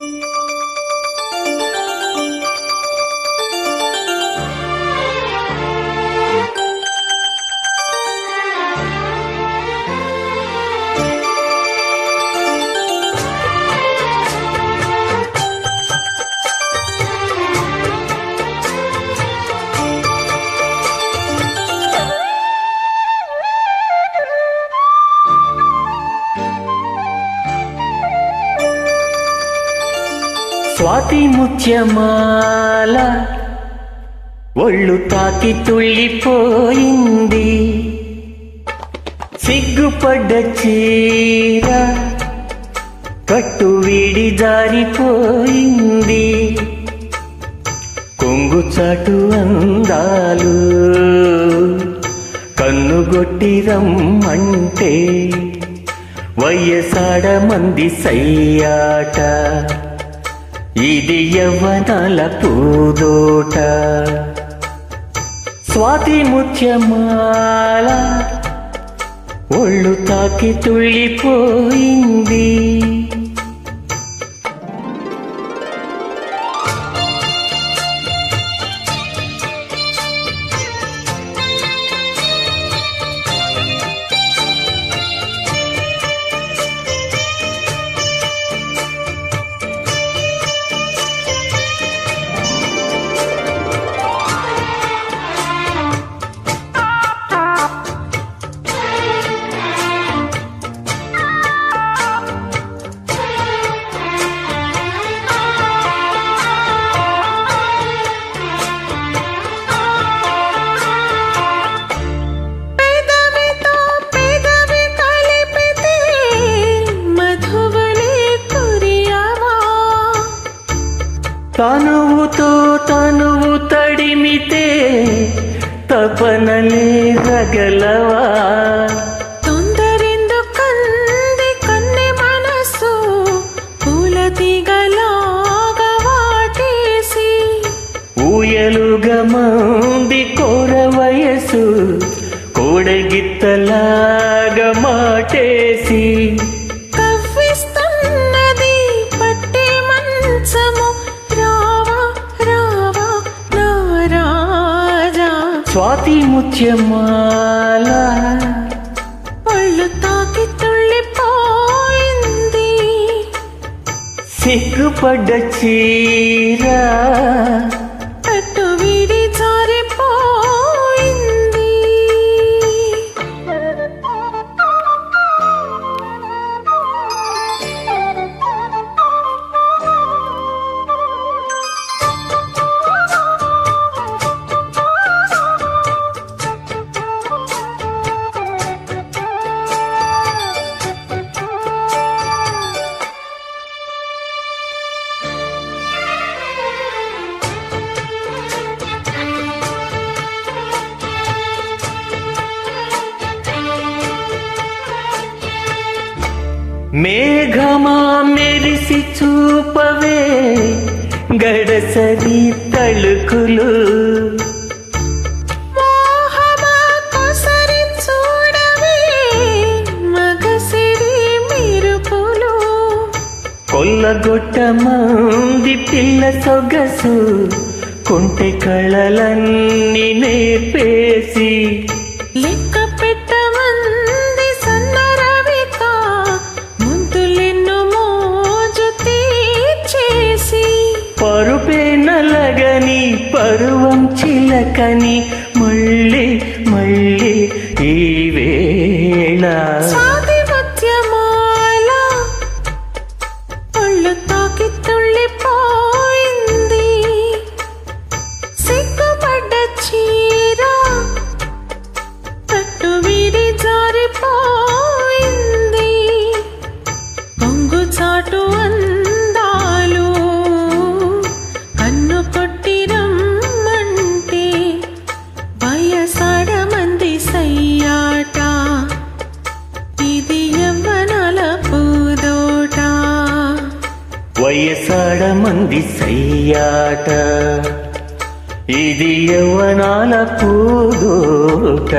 you. Swathi ముత్యమాల ఒళ్ళు తాకి తుళ్ళిపోయింది. సిగ్గుపడ్డ చీర కట్టు వీడి జారిపోయింది. కొంగు చాటు అందాలు కన్నుగొట్టి రమ్మంటే వయసాడ మంది సయ్యాట. ఇది యవ్వనల పూదోట. స్వాతి ముత్యమాల ఒళ్ళు తాకి తుళ్ళిపోయింది. తనువుతో తనువు తడిమితే తపనలే రగలవా? తొందరెందుకంది కన్నె మనసు పూల తీగలాగా వాటేసి ఊయలుగా మంది కోర వయసు కోడగిత్తలాగా మాటేసి స్వాతి ముత్యమాల ఒళ్ళు తాకి తుళ్ళిపోయింది సిగ్గుపడ్డ చీర మేఘమా మెరిసి చూపవే గడసరి తళుకులు. మోహమా కొసరి చూడవే మగసిరి మెరుపులు. కొల్లగొట్ట మంది పిల్ల సొగసు కొంటె కళలన్నీ నేర్పేసి. లెక్క పరువం చిలకని మళ్ళీ మళ్ళీ ఈ వేళ. చాటు అన్న మంది సయ్యాట. ఇది యవనాల పూదోట